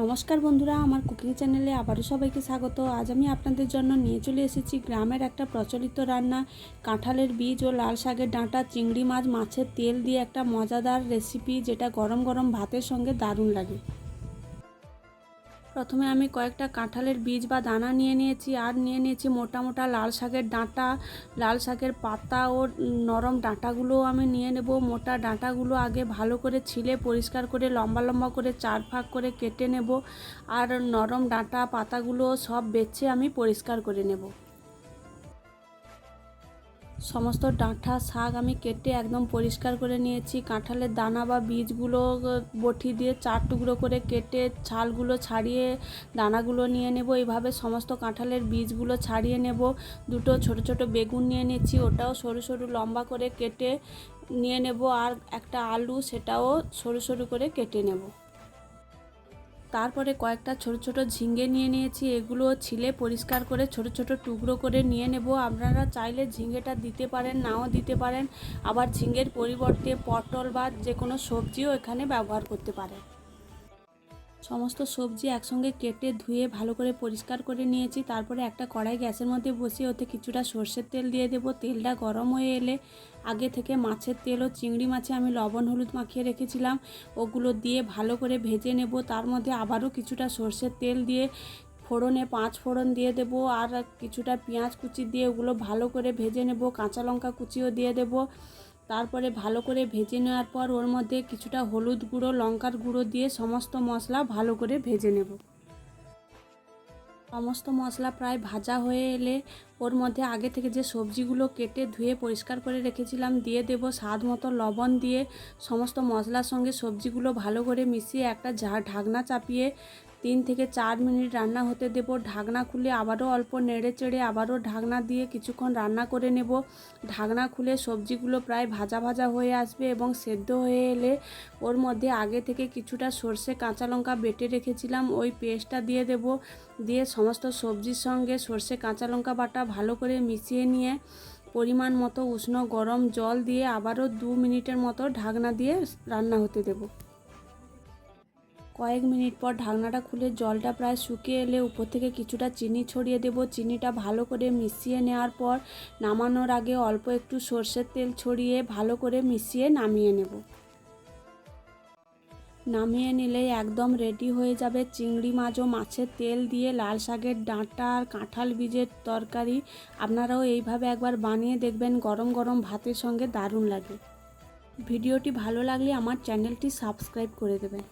নমস্কার বন্ধুরা, আমার কুকিং চ্যানেলে আবারও সবাইকে স্বাগত। আজ আমি আপনাদের জন্য নিয়ে চলে এসেছি গ্রামের একটা প্রচলিত রান্না। কাঁঠালের বীজ ও লাল শাকের ডাঁটা, চিংড়ি মাছ, মাছের তেল দিয়ে একটা মজাদার রেসিপি যেটা গরম গরম ভাতের সঙ্গে দারুণ লাগে। প্রথমে আমি কয়েকটা কাঁঠালের বীজ বা দানা নিয়ে নিয়েছি, আর নিয়ে নিয়েছি মোটা মোটা লাল শাকের ডাঁটা, লাল শাকের পাতা ও নরম ডাঁটাগুলো আমি নিয়ে নেব। মোটা ডাঁটাগুলো আগে ভালো করে ছিলে, পরিষ্কার করে লম্বা লম্বা করে চার ফাঁক করে কেটে নেব, আর নরম ডাঁটা পাতাগুলো সব বেছে আমি পরিষ্কার করে নেব। সমস্ত ডাঁটা শাক আমি কেটে একদম পরিষ্কার করে নিয়েছি। কাঁঠালের দানা বা বীজগুলো বটি দিয়ে চার টুকরো করে কেটে ছালগুলো ছাড়িয়ে দানাগুলো নিয়ে নেব। এইভাবে সমস্ত কাঁঠালের বীজগুলো ছাড়িয়ে নেব। দুটো ছোট ছোট বেগুন নিয়ে নিচ্ছি, ওটাও সরু সরু লম্বা করে কেটে নিয়ে নেব। আর একটা আলু, সেটাও সরু সরু করে কেটে নেব। তারপরে কয়েকটা ছোট ছোট ঝিঙ্গে নিয়ে নিয়েছি, এগুলো ছিলে পরিষ্কার করে ছোট ছোট টুকরো করে নিয়ে নেব। আপনারা চাইলে ঝিঙ্গেটা দিতে পারেন, নাও দিতে পারেন। আবার ঝিঙ্গের পরিবর্তে পটল বা যে কোনো সবজিও এখানে ব্যবহার করতে পারেন। সমস্ত সবজি একসঙ্গে কেটে ধুয়ে ভালো করে পরিষ্কার করে নিয়েছি। তারপরে একটা কড়াই গ্যাসের মধ্যে বসিয়ে ওতে কিছুটা সর্ষের তেল দিয়ে দেবো। তেলটা গরম হয়ে এলে আগে থেকে মাছের তেল ও চিংড়ি মাছে আমি লবণ, হলুদ মাখিয়ে রেখেছিলাম। ওগুলো দিয়ে ভালো করে ভেজে নেব। তার মধ্যে আবারও কিছুটা সর্ষের তেল দিয়ে ফোড়নে পাঁচ ফোড়ন দিয়ে দেবো। আর কিছুটা পেঁয়াজ কুচি দিয়ে ওগুলো ভালো করে ভেজে নেব। কাঁচা লঙ্কা কুচিও দিয়ে দেবো। তারপরে ভালো করে ভেজে নেওয়ার পর ওর মধ্যে কিছুটা হলুদ গুঁড়ো, লঙ্কার গুঁড়ো দিয়ে সমস্ত মশলা ভালো করে ভেজে নেব। সমস্ত মশলা প্রায় ভাজা হয়ে এলে ওর মধ্যে আগে থেকে যে সবজিগুলো কেটে ধুয়ে পরিষ্কার করে রেখেছিলাম, দিয়ে দেব স্বাদ মতো লবণ দিয়ে সমস্ত মশলার সঙ্গে সবজিগুলো ভালো করে মিশিয়ে একটা ঝা ঢাকনা চাপিয়ে তিন থেকে চার মিনিট রান্না হতে দেব। ঢাকনা খুলে আবারও অল্প নেড়ে চেড়ে আবারও ঢাকনা দিয়ে কিছুক্ষণ রান্না করে নেব। ঢাকনা খুলে সবজিগুলো প্রায় ভাজা ভাজা হয়ে আসবে এবং সেদ্ধ হয়ে এলে ওর মধ্যে আগে থেকে কিছুটা সর্ষে কাঁচা লঙ্কা বেটে রেখেছিলাম, ওই পেস্টটা দিয়ে দেব। দিয়ে সমস্ত সবজির সঙ্গে সর্ষে কাঁচা লঙ্কা বাটা ভালো করে মিশিয়ে নিয়ে পরিমাণ মতো উষ্ণ গরম জল দিয়ে আবারও দু মিনিটের মতো ঢাকনা দিয়ে রান্না হতে দেবো। কয়েক মিনিট পর ঢাকনাটা খুলে জলটা প্রায় শুকিয়ে এলে উপর থেকে কিছুটা চিনি ছড়িয়ে দেব। চিনিটা ভালো করে মিশিয়ে নেওয়ার পর নামানোর আগে অল্প একটু সর্ষের তেল ছড়িয়ে ভালো করে মিশিয়ে নামিয়ে নেব। নামিয়ে নিলেই একদম রেডি হয়ে যাবে চিংড়ি মাছ ও মাছের তেল দিয়ে লাল শাকের ডাঁটা আর কাঁঠাল বীজের তরকারি। আপনারাও এইভাবে একবার বানিয়ে দেখবেন, গরম গরম ভাতের সঙ্গে দারুণ লাগে। ভিডিওটি ভালো লাগলে আমার চ্যানেলটি সাবস্ক্রাইব করে দেবেন।